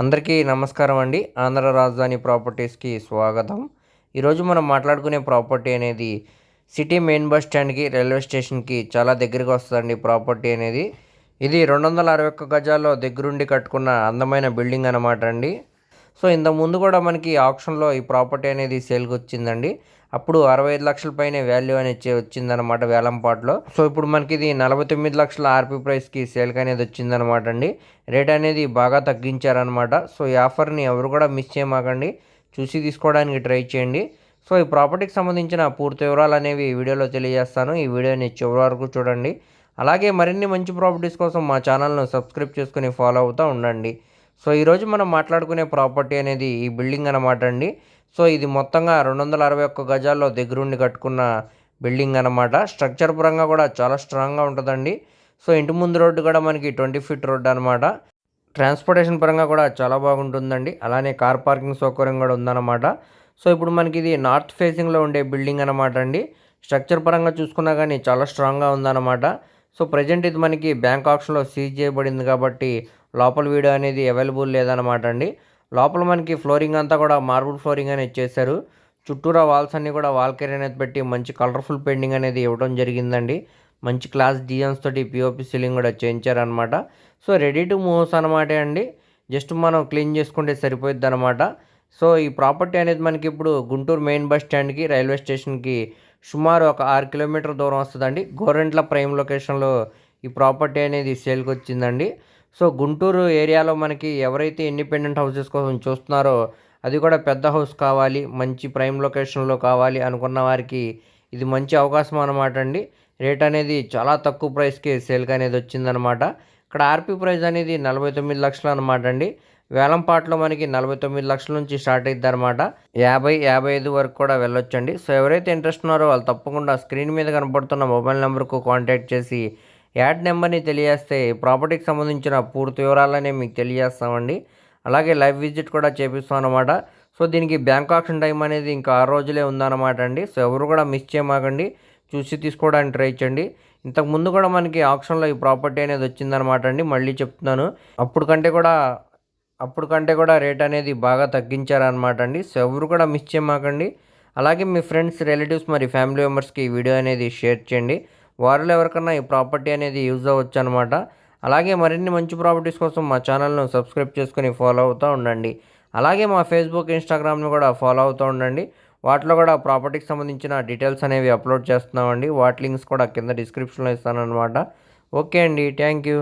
అందరికీ నమస్కారం అండి. ఆంధ్ర రాజధాని ప్రాపర్టీస్కి స్వాగతం. ఈరోజు మనం మాట్లాడుకునే ప్రాపర్టీ అనేది సిటీ మెయిన్ బస్ స్టాండ్కి రైల్వే స్టేషన్కి చాలా దగ్గరగా వస్తుందండి ప్రాపర్టీ అనేది. ఇది రెండు వందల అరవై ఒక్క గజాల్లో దగ్గరుండి కట్టుకున్న అందమైన బిల్డింగ్ అనమాట అండి. సో ఇంత ముందు కూడా మనకి ఆప్షన్లో ఈ ప్రాపర్టీ అనేది సేల్కి వచ్చిందండి అప్పుడు అరవై ఐదు లక్షల పైన వాల్యూ అనేది వచ్చిందనమాట వేలంపాట్లో సో ఇప్పుడు మనకి ఇది నలభై తొమ్మిది లక్షల ఆర్పీ ప్రైస్కి సేల్కి అనేది వచ్చిందనమాట అండి రేట్ అనేది బాగా తగ్గించారనమాట సో ఈ ఆఫర్ని ఎవరు కూడా మిస్ చేయమాకండి. చూసి తీసుకోవడానికి ట్రై చేయండి. సో ఈ ప్రాపర్టీకి సంబంధించిన పూర్తి వివరాలు అనేవి ఈ వీడియోలో తెలియజేస్తాను. ఈ వీడియోని చివరి వరకు చూడండి. అలాగే మరిన్ని మంచి ప్రాపర్టీస్ కోసం మా ఛానల్ను సబ్స్క్రైబ్ చేసుకుని ఫాలో అవుతూ ఉండండి. సో ఈరోజు మనం మాట్లాడుకునే ప్రాపర్టీ అనేది ఈ బిల్డింగ్ అనమాట అండి. సో ఇది మొత్తంగా రెండు వందల అరవై ఒక్క గజాల్లో దగ్గరుండి కట్టుకున్న బిల్డింగ్ అనమాట స్ట్రక్చర్ పరంగా కూడా చాలా స్ట్రాంగ్గా ఉంటుందండి. సో ఇంటి ముందు రోడ్డు కూడా మనకి ట్వంటీ ఫీట్ రోడ్డు అనమాట ట్రాన్స్పోర్టేషన్ పరంగా కూడా చాలా బాగుంటుందండి. అలానే కార్ పార్కింగ్ సౌకర్యం కూడా ఉందన్నమాట. సో ఇప్పుడు మనకి ఇది నార్త్ ఫేసింగ్లో ఉండే బిల్డింగ్ అనమాట అండి. స్ట్రక్చర్ పరంగా చూసుకున్నా కానీ చాలా స్ట్రాంగ్గా ఉందన్నమాట. సో ప్రజెంట్ ఇది మనకి బ్యాంక్ ఆప్షన్లో సీజ్ చేయబడింది కాబట్టి లోపల వీడియో అనేది అవైలబుల్ లేదనమాట అండి. లోపల మనకి ఫ్లోరింగ్ అంతా కూడా మార్బుల్ ఫ్లోరింగ్ అనేది చేశారు. చుట్టూరా వాల్స్ అన్నీ కూడా వాల్ కేర్ అనేది పెట్టి మంచి కలర్ఫుల్ పెయింటింగ్ అనేది ఇవ్వడం జరిగిందండి. మంచి క్లాస్ డిజైన్స్ తోటి పిఓపి సీలింగ్ కూడా చేయించారనమాట సో రెడీ టు మూవ్స్ అనమాట అండి. జస్ట్ మనం క్లీన్ చేసుకుంటే సరిపోద్ది అనమాట సో ఈ ప్రాపర్టీ అనేది మనకి ఇప్పుడు గుంటూరు మెయిన్ బస్ స్టాండ్కి రైల్వే స్టేషన్కి సుమారు ఒక ఆరు కిలోమీటర్ దూరం వస్తుందండి. గోరెంట్ల ప్రైమ్ లొకేషన్లో ఈ ప్రాపర్టీ అనేది సేల్కి వచ్చిందండి సో గుంటూరు ఏరియాలో మనకి ఎవరైతే ఇండిపెండెంట్ హౌసెస్ కోసం చూస్తున్నారో అది కూడా పెద్ద హౌస్ కావాలి మంచి ప్రైమ్ లొకేషన్లో కావాలి అనుకున్న వారికి ఇది మంచి అవకాశం అనమాట అండి. రేట్ అనేది చాలా తక్కువ ప్రైస్కి సేల్కి అనేది వచ్చిందనమాట ఇక్కడ ఆర్పీ ప్రైస్ అనేది నలభై తొమ్మిది లక్షలు అనమాట అండి. వేలంపాట్లో మనకి నలభై తొమ్మిది లక్షల నుంచి స్టార్ట్ అవుతుంది అనమాట యాభై యాభై ఐదు వరకు కూడా వెళ్ళొచ్చండి. సో ఎవరైతే ఇంట్రెస్ట్ ఉన్నారో వాళ్ళు తప్పకుండా స్క్రీన్ మీద కనపడుతున్న మొబైల్ నెంబర్కు కాంటాక్ట్ చేసి యాడ్ నెంబర్ని తెలియజేస్తే ప్రాపర్టీకి సంబంధించిన పూర్తి వివరాలనే మీకు తెలియజేస్తామండి. అలాగే లైవ్ విజిట్ కూడా చేపిస్తాం అనమాట సో దీనికి బ్యాంక్ ఆప్షన్ టైం అనేది ఇంకా ఆరు రోజులే ఉందన్నమాట అండి. సో ఎవరు కూడా మిస్ చేయమాకండి. చూసి తీసుకోవడానికి ట్రై చేయండి. ఇంతకు ముందు కూడా మనకి ఆప్షన్లో ఈ ప్రాపర్టీ అనేది వచ్చిందనమాట అండి. మళ్ళీ చెప్తున్నాను. అప్పుడు కంటే కూడా అప్పుడు కంటే కూడా రేట్ అనేది బాగా తగ్గించారనమాట అండి. సో ఎవరు కూడా మిస్ చేయమాకండి. అలాగే మీ ఫ్రెండ్స్ రిలేటివ్స్ మరి ఫ్యామిలీ మెంబర్స్కి ఈ వీడియో అనేది షేర్ చేయండి. వారిలో ఎవరికన్నా ఈ ప్రాపర్టీ అనేది యూజ్ అవ్వచ్చు అనమాట అలాగే మరిన్ని మంచి ప్రాపర్టీస్ కోసం మా ఛానల్ను సబ్స్క్రైబ్ చేసుకుని ఫాలో అవుతూ ఉండండి. అలాగే మా ఫేస్బుక్ ఇన్స్టాగ్రామ్ను కూడా ఫాలో అవుతూ ఉండండి. వాటిలో కూడా ప్రాపర్టీకి సంబంధించిన డీటెయిల్స్ అనేవి అప్లోడ్ చేస్తున్నామండి. వాటి లింక్స్ కూడా కింద డిస్క్రిప్షన్లో ఇస్తానన్నమాట. ఓకే అండి. Thank you.